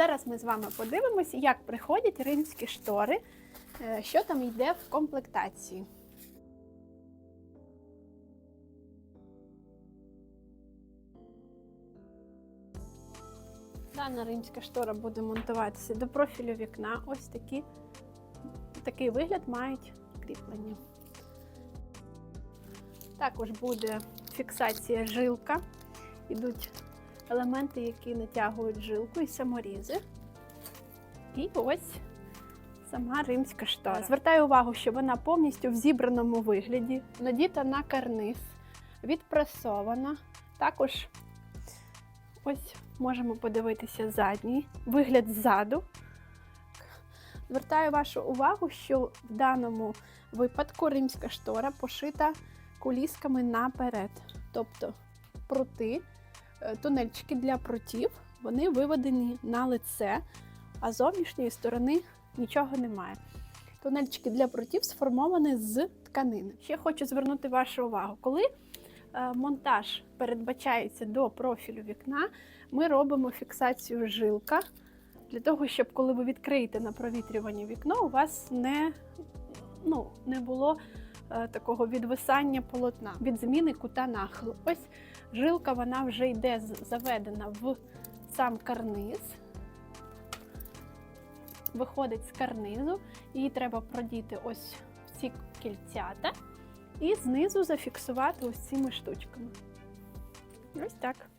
Зараз ми з вами подивимося, як приходять римські штори, е, що там йде в комплектації. Дана римська штора буде монтуватися до профілю вікна. Ось такі, такий вигляд мають кріплення. Також буде фіксація жилка. Ідуть елементи, які натягують жилку і саморізи. І ось сама римська штора. Звертаю увагу, що вона повністю в зібраному вигляді, надіта на карниз, відпресована. Також ось можемо подивитися задній вигляд ззаду. Звертаю вашу увагу, що в даному випадку римська штора пошита кулісками наперед. Тобто прути, тунельчики для прутів, вони виведені на лице, а зовнішньої сторони нічого немає. Тунельчики для прутів сформовані з тканини. Ще хочу звернути вашу увагу, коли е, монтаж передбачається до профілю вікна, ми робимо фіксацію жилка для того, щоб коли ви відкриєте на провітрювання вікно, у вас не, ну, не було е, такого відвисання полотна від зміни кута нахилу. Ось жилка вона вже йде заведена в сам карниз. Виходить з карнизу, її треба продіти ось в ці кільцята і знизу зафіксувати ось цими штучками. Ось так.